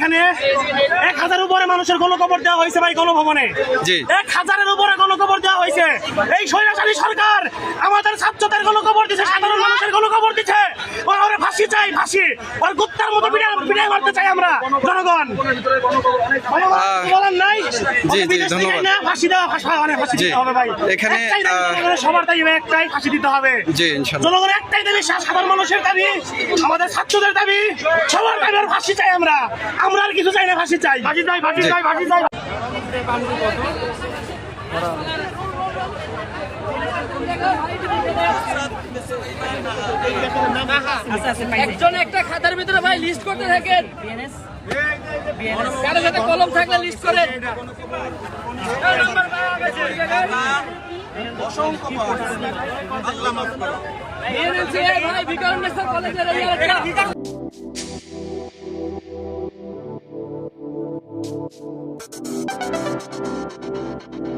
এখানে এক হাজার উপরে মানুষের গণকবর দেওয়া হয়েছে ভাই গণভবনে। ভবনে এক হাজারের উপরে গণকবর দেওয়া হয়েছে। এই স্বৈরাচারী সরকার আমাদের ছাত্রদের গণকবর দিচ্ছে সাধারণ মানুষের গণকবর দিচ্ছে ফাঁসি চাই ফাঁসি। ওর গুপ্তার মতো বিদায় মারতে চাই আমরা জনগণ। বলার নাই জি, জি, ধন্যবাদ। ফাঁসি দেওয়া ফাঁসি মানে ফাঁসি দিতে হবে ভাই। এখানে, সবার দাবি একটাই ফাঁসি দিতে হবে। জি, ইনশাল্লাহ। জনগণের একটাই দাবি সাধারণ মানুষের দাবি আমাদের ছাত্রদের দাবি সবার দাবি আর ফাঁসি চাই আমরা। আমরা আর কিছু চাই না ফাঁসি চাই। ফাঁসি চাই ফাঁসি। চাই ফাঁসি চাই। একজন একটা খাতার ভিতরে ভাই লিস্ট করতে থাকেন। কারও সাথে কলম থাকলে লিস্ট করেন। ভাই।